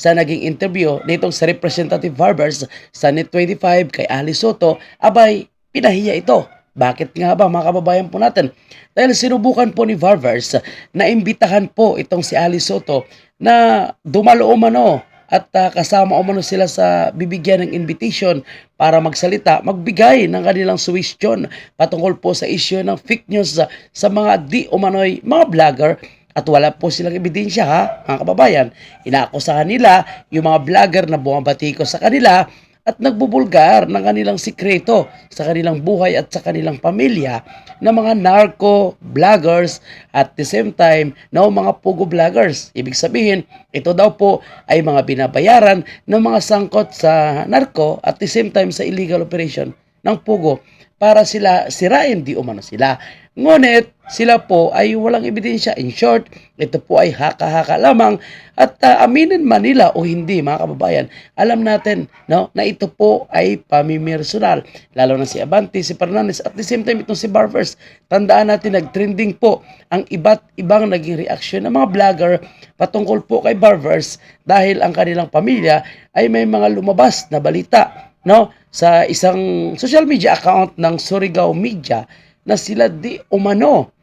sa naging interview nitong sa Representative Barbers sa NET 25 kay Ali Soto, abay, pinahiya ito. Bakit nga ba mga kababayan po natin? Dahil sinubukan po ni Barbers na imbitahan po itong si Ali Soto na dumalo umano at ah, kasama umano sila sa bibigyan ng invitation para magsalita, magbigay ng kanilang suggestion patungkol po sa issue ng fake news sa mga di umano'y mga vlogger at wala po silang ebidensya ha, mga kababayan. Inaakusahan nila yung mga vlogger na bumabati ko sa kanila at nagbubulgar ng kanilang sikreto sa kanilang buhay at sa kanilang pamilya ng mga narco vloggers at the same time na mga pugo vloggers. Ibig sabihin, ito daw po ay mga binabayaran ng mga sangkot sa narco at the same time sa illegal operation ng pugo para sila sirain di umano sila. Ngunit sila po ay walang ebidensya. In short, ito po ay haka-haka lamang at ah, aminin man nila o hindi mga kababayan, alam natin no, na ito po ay pamimersonal. Lalo na si Abante, si Fernandez at the same time itong si Barbers. Tandaan natin nag-trending po ang iba't ibang naging reaksyon ng mga vlogger patungkol po kay Barbers dahil ang kanilang pamilya ay may mga lumabas na balita no sa isang social media account ng Surigao Media na sila di umano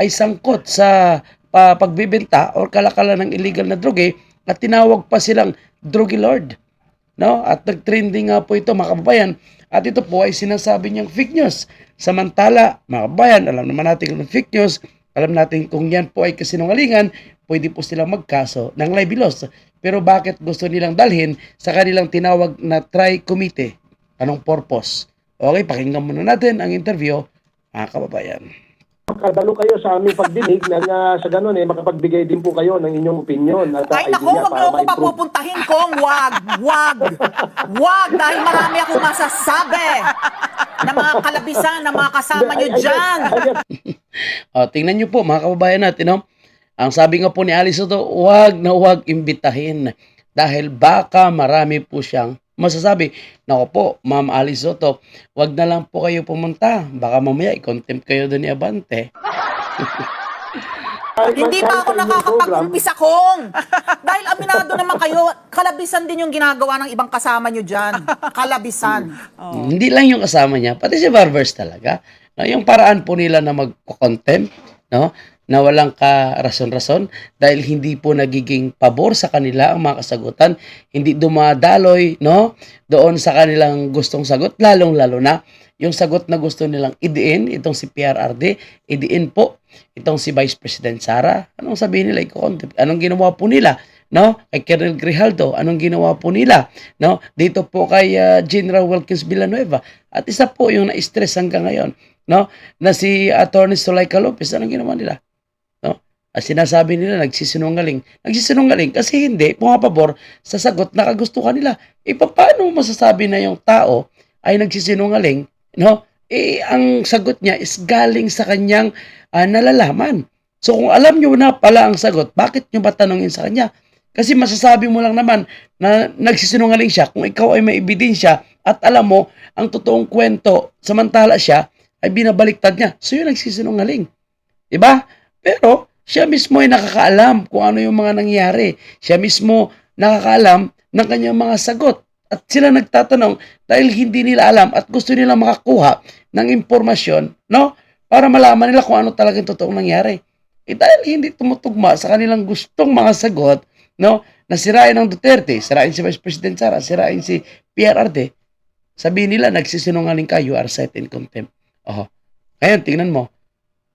ay sangkot sa pa, pagbibenta or kalakala ng illegal na droge at tinawag pa silang droge lord no? At nagtrending nga po ito mga kababayan. At ito po ay sinasabi niyang fake news. Samantala mga kababayan alam naman natin kung fake news. Alam natin kung yan po ay kasinungalingan pwede po silang magkaso ng libelous pero bakit gusto nilang dalhin sa kanilang tinawag na try committee anong purpose? Okay pakinggan muna natin ang interview mga kababayan Makadalo kayo sa aming pagdinig na nga sa ganun eh, makapagbigay din po kayo ng inyong opinion at uh, Ay idea wag para mo ako ma-improve. papupuntahin kong wag, wag, wag dahil marami akong masasabi na mga kalabisan na mga kasama nyo dyan. O, tingnan nyo po mga kababayan natin, no? Ang sabi nga po ni Alice Soto, huwag na huwag imbitahin dahil baka marami po siyang masasabi. Nako po, Ma'am Alice Soto, huwag na lang po kayo pumunta. Baka mamaya i-contempt kayo doon ni Abante. Hindi pa ako nakakapag-umpisa kong. Dahil aminado naman kayo, kalabisan din yung ginagawa ng ibang kasama nyo dyan. Kalabisan. Hindi lang yung kasama niya, pati si Barbers talaga. No, yung paraan po nila na magko-contempt, no? Na walang karason-rason dahil hindi po nagiging pabor sa kanila ang mga kasagutan, hindi dumadaloy no doon sa kanilang gustong sagot, lalong-lalo na yung sagot na gusto nilang idiin, itong si PRRD, idiin po itong si Vice President Sara. Anong sabihin nila? Anong ginawa po nila? No? Kay Colonel Grijaldo, anong ginawa po nila? No? Dito po kay ah, General Wilkins Villanueva. At isa po yung na-stress hanggang ngayon, no? Na si Attorney Sulaika Lopez, anong ginawa nila? At sinasabi nila nagsisinungaling. Nagsisinungaling kasi hindi pumapabor sa sagot na kagustuhan nila. E paano masasabi na yung tao ay nagsisinungaling, no? Eh, ang sagot niya is galing sa kanyang ah, nalalaman. So kung alam nyo na pala ang sagot, bakit nyo ba tanongin sa kanya? Kasi masasabi mo lang naman na nagsisinungaling siya kung ikaw ay may ebidensya at alam mo ang totoong kwento samantala siya ay binabaliktad niya. So yun nagsisinungaling. Diba? Pero siya mismo ay nakakaalam kung ano yung mga nangyari. Siya mismo nakakaalam ng kanyang mga sagot. At sila nagtatanong dahil hindi nila alam at gusto nila makakuha ng impormasyon, no? Para malaman nila kung ano talagang totoong nangyari. Eh dahil hindi tumutugma sa kanilang gustong mga sagot, no? Na sirain ang Duterte, sirain si Vice President Sara, sirain si PRRD, sabihin nila nagsisinungaling ka, you are set in contempt. Oh. Ngayon, tingnan mo.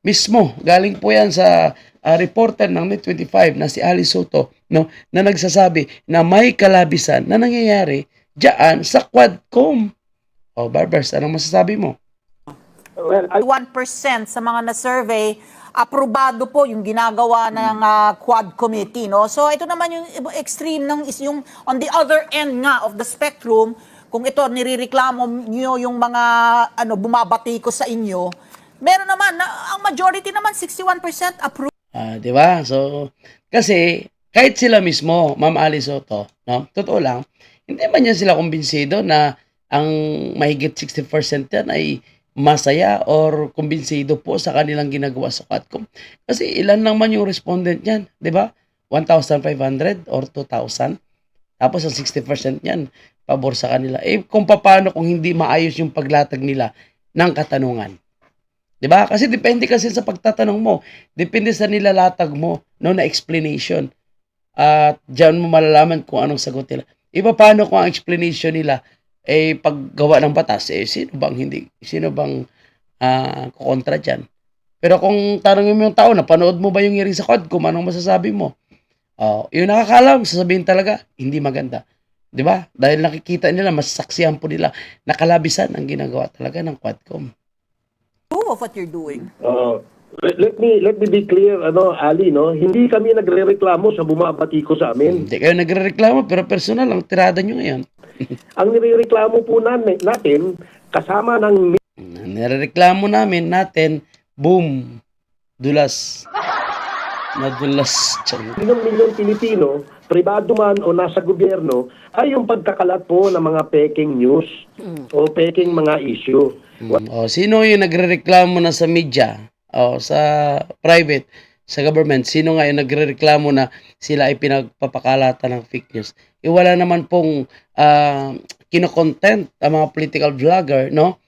Mismo, galing po yan sa ah, reporter ng Net25 na si Ali Soto, no, na nagsasabi na may kalabisan na nangyayari diyan sa Quadcom. Oh, Barbers, anong masasabi mo? well, I- 1% sa mga na-survey, aprobado po yung ginagawa ng ah, Quad Committee. No? So ito naman yung extreme ng is yung on the other end nga of the spectrum, kung ito nirereklamo niyo yung mga ano bumabati ko sa inyo, meron naman na, ang majority naman 61% approve. Ah, 'di ba? So kasi kahit sila mismo, Ma'am Ali Soto, no? Totoo lang, hindi man yan sila kumbinsido na ang mahigit 60% yan ay masaya or kumbinsido po sa kanilang ginagawa sa Quadcom. Kasi ilan naman yung respondent yan, 'di ba? 1,500 or 2,000. Tapos ang 60% niyan, pabor sa kanila. Eh, kung paano kung hindi maayos yung paglatag nila ng katanungan. 'Di ba? Kasi depende kasi sa pagtatanong mo. Depende sa nilalatag mo no na explanation. At diyan mo malalaman kung anong sagot nila. Iba paano kung ang explanation nila eh paggawa ng batas eh sino bang hindi sino bang ah kontra diyan. Pero kung tanongin mo yung tao na panood mo ba yung hearing sa quad kung anong masasabi mo? Oh, yung nakakaalam, sasabihin talaga, hindi maganda. 'Di ba? Dahil nakikita nila, masasaksihan po nila nakalabisan ang ginagawa talaga ng Quadcom. Prove of what you're doing. Oo. let, let me let me be clear ano Ali no hindi kami nagrereklamo sa bumabati ko sa amin Hindi kayo nagrereklamo pero personal ang tirada nyo ngayon. ang nirereklamo po namin, natin kasama ng Nirereklamo namin natin, boom, dulas. Nadulas. Tiyan. milyong-milyong Pilipino, pribado man o nasa gobyerno, ay yung pagkakalat po ng mga peking news o peking mga issue. Mm, O, sino yung nagrereklamo na sa media? O, sa private, sa government, sino nga yung nagrereklamo na sila ay pinagpapakalatan ng fake news? E wala naman pong ah, kinokontent ang mga political vlogger, no?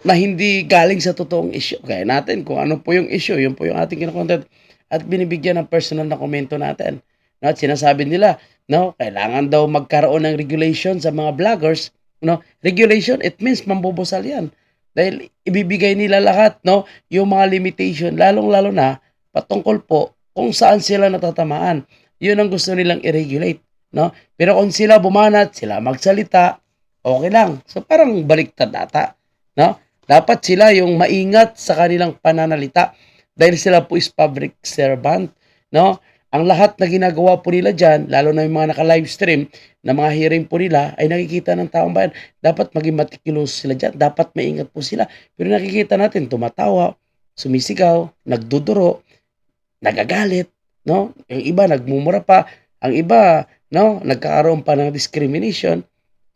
Na hindi galing sa totoong issue. Kaya natin, kung ano po yung issue, yun po yung ating kinokontent. At binibigyan ng personal na komento natin. No? At sinasabi nila, no, kailangan daw magkaroon ng regulation sa mga vloggers. No? Regulation, it means mambubusal yan. Dahil ibibigay nila lahat, no, yung mga limitation, lalong-lalo na patungkol po kung saan sila natatamaan. Yun ang gusto nilang i-regulate, no? Pero kung sila bumanat, sila magsalita, okay lang. So parang baliktad ata, no? Dapat sila yung maingat sa kanilang pananalita dahil sila po is public servant, no? Ang lahat na ginagawa po nila dyan, lalo na yung mga naka-livestream na mga hearing po nila, ay nakikita ng taong bayan. Dapat maging meticulous sila dyan. Dapat maingat po sila. Pero nakikita natin, tumatawa, sumisigaw, nagduduro, nagagalit, no? Yung iba nagmumura pa, ang iba, no, nagkakaroon pa ng discrimination.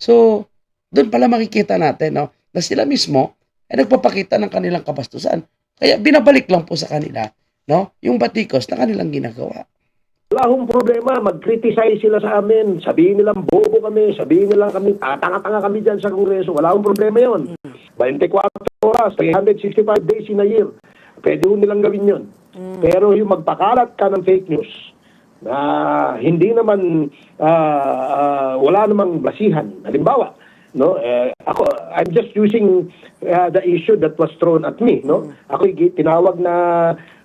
So, doon pala makikita natin, no, na sila mismo ay nagpapakita ng kanilang kabastusan. Kaya binabalik lang po sa kanila, no, yung batikos na kanilang ginagawa. Wala akong problema, mag-criticize sila sa amin, sabihin nilang bobo kami, sabihin nilang kami, tatanga-tanga kami dyan sa Kongreso, wala akong problema yon. 24 oras, 365 days in a year, pwede ho nilang gawin yon. Pero yung magpakalat ka ng fake news, na hindi naman, ah, ah, wala namang basihan. Halimbawa, no eh, ako I'm just using uh, the issue that was thrown at me no ako tinawag na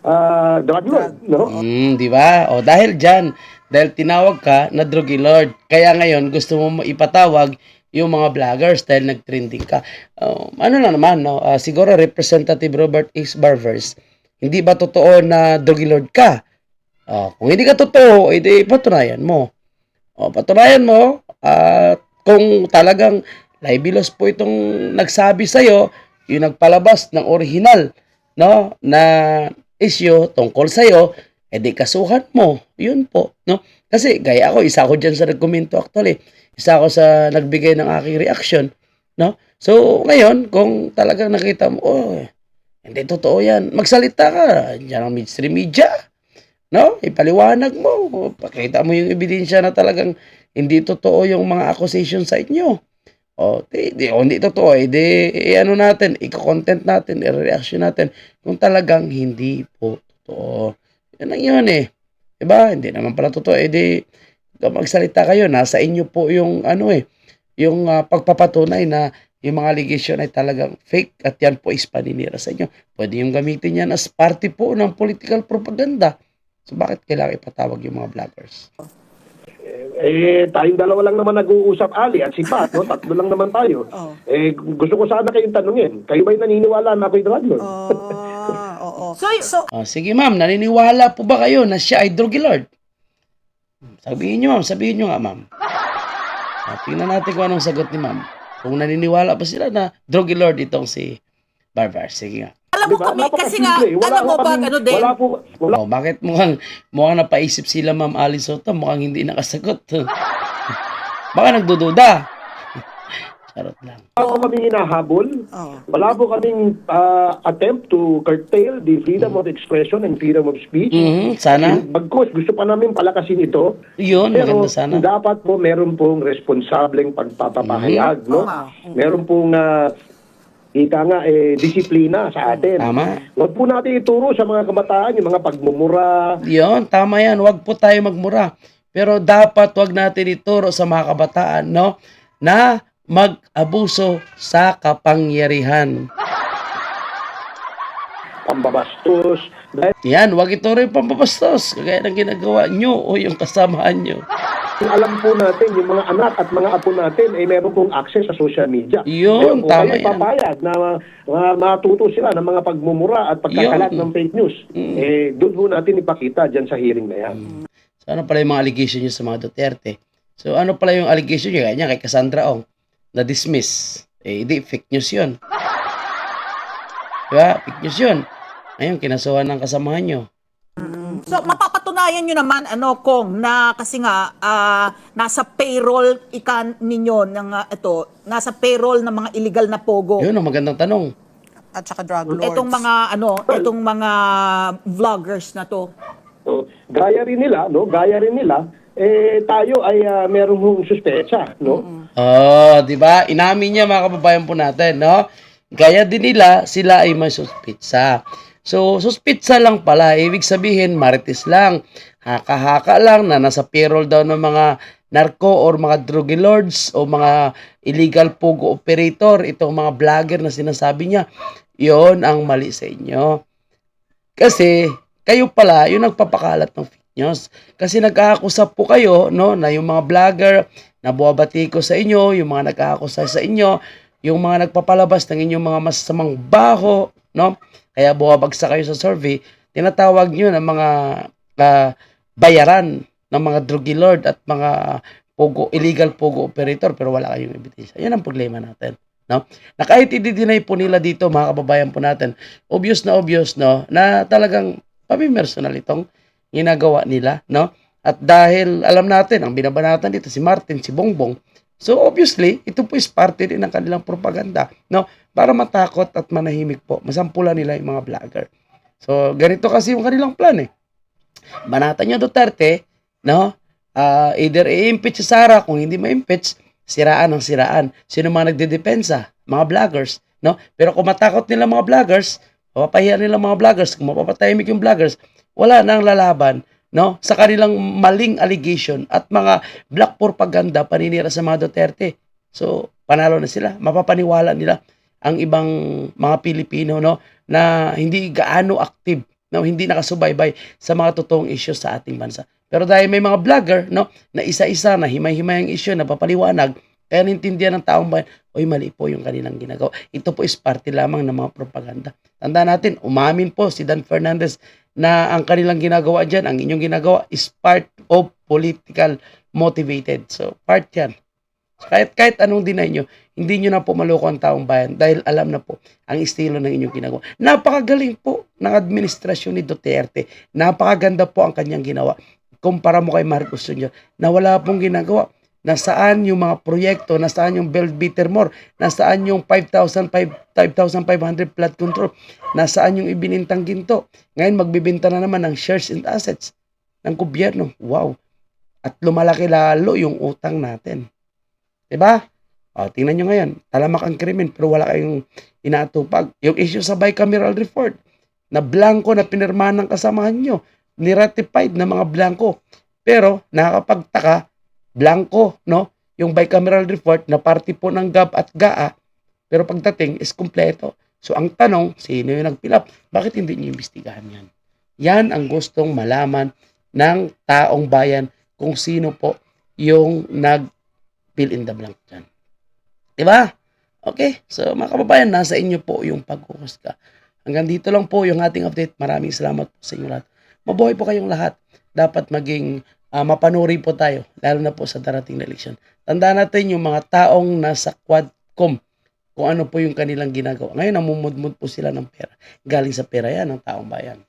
uh, drug lord no Mm, di ba? O dahil diyan, dahil tinawag ka na druggy lord, kaya ngayon gusto mo ipatawag yung mga vloggers dahil nag-trending ka. Um, ano na naman, no? Ah, siguro Representative Robert X. Barvers, hindi ba totoo na druggy lord ka? Ah, kung hindi ka totoo, edi patunayan mo. O, patunayan mo at kung talagang libelous po itong nagsabi sa'yo, yung nagpalabas ng original, no, na issue tungkol sa'yo, edi kasuhan mo. Yun po, no? Kasi gaya ako, isa ako dyan sa nagkomento actually. Isa ako sa nagbigay ng aking reaction, no? So, ngayon, kung talagang nakita mo, oh, hindi totoo yan, magsalita ka, dyan ang mainstream media, no? Ipaliwanag mo, pakita mo yung ebidensya na talagang hindi totoo yung mga accusation sa inyo. O, di, di, o, hindi totoo, eh, di, eh, ano natin, i-content natin, i-reaction natin, kung talagang hindi po totoo. Yan lang yun eh. Diba? Hindi naman pala totoo, eh, di, magsalita kayo, nasa inyo po yung, ano eh, yung ah, pagpapatunay na yung mga allegation ay talagang fake at yan po is paninira sa inyo. Pwede yung gamitin yan as party po ng political propaganda. So bakit kailangan ipatawag yung mga vloggers? eh tayong dalawa lang naman nag-uusap Ali at si Pat no tatlo lang naman tayo Oh. eh gusto ko sana kayong tanungin kayo ba'y naniniwala na ako'y drug lord Ah, oo. So, so Ah, sige ma'am, naniniwala po ba kayo na siya ay druggy lord? Sabihin nyo ma'am, sabihin nyo nga ma'am. Ah, tingnan natin kung anong sagot ni ma'am. Kung naniniwala pa sila na druggy lord itong si Barbar. Sige nga. Alam mo Diba? kami, kasi nga. Wala alam mo ba, ano din, wala po wala Oh, bakit mukhang mukhang napaisip sila Ma'am Alice Soto, mukhang hindi nakasagot. Baka nagdududa. Charot lang. Wala po kaming hinahabol. Oo. Wala po kaming ah, attempt to curtail the freedom of expression and freedom of speech. Mhm, sana. Bagkus, gusto pa namin palakasin ito. Yun, Pero maganda sana. dapat po meron pong responsableng pagpapahayag, no? Tama. Meron pong ah, ika nga eh disiplina sa atin. Tama. Huwag po natin ituro sa mga kabataan yung mga pagmumura. Yun, tama yan. Huwag po tayo magmura. Pero dapat wag natin ituro sa mga kabataan, no? Na mag-abuso sa kapangyarihan. pambabastos. Yan, wag ituro yung pambabastos. Kagaya ng ginagawa nyo o yung kasamahan nyo. alam po natin, yung mga anak at mga apo natin ay meron pong access sa social media. Yun, Kung tama yan. papayag na uh, matuto sila ng mga pagmumura at pagkakalat Yun. ng fake news, eh, doon ho natin ipakita dyan sa hearing na yan. So ano pala yung mga allegation nyo sa mga Duterte? So ano pala yung allegation nyo? Kanya kay Cassandra Ong na-dismiss. Eh, hindi, fake news yun. Diba? Fake news yun. Ayun, kinasuhan ng kasamahan nyo. So mapapatunayan nyo naman ano kung na kasi nga ah, nasa payroll ikan ninyo ng ah, ito, nasa payroll ng mga illegal na pogo. Yun ang magandang tanong. at saka drug lords. Itong mga ano, itong mga vloggers na to. So, gaya rin nila, no? Gaya rin nila, eh, tayo ay uh, meron hong suspecha, no? Oh, 'di ba? Inamin niya mga kababayan po natin, no? Gaya din nila, sila ay may suspitsa. So, suspitsa lang pala, ibig sabihin marites lang. Haka-haka lang na nasa payroll daw ng mga narco or mga drug lords o mga illegal pogo operator, itong mga vlogger na sinasabi niya, yon ang mali sa inyo. Kasi kayo pala yung nagpapakalat ng fake news. Kasi nag-aakusa po kayo no na yung mga vlogger na buwabati ko sa inyo, yung mga nag-aakusa sa inyo, yung mga nagpapalabas ng inyong mga masamang baho, no? Kaya buwabagsak kayo sa survey, tinatawag nyo ng mga ah, bayaran ng mga druggy lord at mga pogo, illegal pogo operator pero wala kayong ebidensya. Yan ang problema natin. No? Na kahit i-deny po nila dito, mga kababayan po natin, obvious na obvious, no, na talagang pamimersonal itong ginagawa nila, no? At dahil alam natin, ang binabanatan dito si Martin, si Bongbong, so obviously, ito po is parte din ng kanilang propaganda, no? Para matakot at manahimik po, masampulan nila yung mga vlogger. So, ganito kasi yung kanilang plan eh. Banatan niya Duterte, no? Ah, either i-impeach si Sara, kung hindi ma-impeach, siraan ang siraan. Sino mga nagdedepensa? Mga vloggers, no? Pero kung matakot nila mga vloggers, mapapahiya nila mga vloggers, kung mapapatahimik yung vloggers, wala nang lalaban, no? Sa kanilang maling allegation at mga black propaganda paninira sa mga Duterte. So, panalo na sila. Mapapaniwala nila ang ibang mga Pilipino, no? Na hindi gaano active, no? Hindi nakasubaybay sa mga totoong issues sa ating bansa. Pero dahil may mga vlogger, no, na isa-isa na himay-himay ang issue na papaliwanag, kaya nintindihan ng taong bayan, oy mali po yung kanilang ginagawa. Ito po is parte lamang ng mga propaganda. Tandaan natin, umamin po si Dan Fernandez na ang kanilang ginagawa dyan, ang inyong ginagawa is part of political motivated. So, part yan. Kahit, kahit anong deny nyo, hindi nyo na po maloko ang taong bayan dahil alam na po ang estilo ng inyong ginagawa. Napakagaling po ng administrasyon ni Duterte. Napakaganda po ang kanyang ginawa. Kumpara mo kay Marcos Jr. na wala pong ginagawa. Nasaan yung mga proyekto, nasaan yung build better more, nasaan yung 5,000, 5,500 flood control, nasaan yung ibinintang ginto. Ngayon magbibenta na naman ng shares and assets ng gobyerno. Wow. At lumalaki lalo yung utang natin. 'Di ba? O, tingnan nyo ngayon, talamak ang krimen pero wala kayong inaatupag. Yung issue sa bicameral report, na blanco na pinirmahan ng kasamahan nyo, niratified na mga blanco. Pero, nakakapagtaka, blanco, no? Yung bicameral report na party po ng GAB at GAA, pero pagdating is kumpleto. So, ang tanong, sino yung nagpilap? Bakit hindi nyo imbestigahan yan? Yan ang gustong malaman ng taong bayan kung sino po yung nag fill in the blank dyan. Diba? Okay, so mga kababayan, nasa inyo po yung pagkukusga. Hanggang dito lang po yung ating update. Maraming salamat po sa inyo lahat. Mabuhay po kayong lahat. Dapat maging ah, mapanuri po tayo, lalo na po sa darating na eleksyon. Tandaan natin yung mga taong nasa Quadcom, kung ano po yung kanilang ginagawa. Ngayon, namumudmud po sila ng pera. Galing sa pera yan ng taong bayan.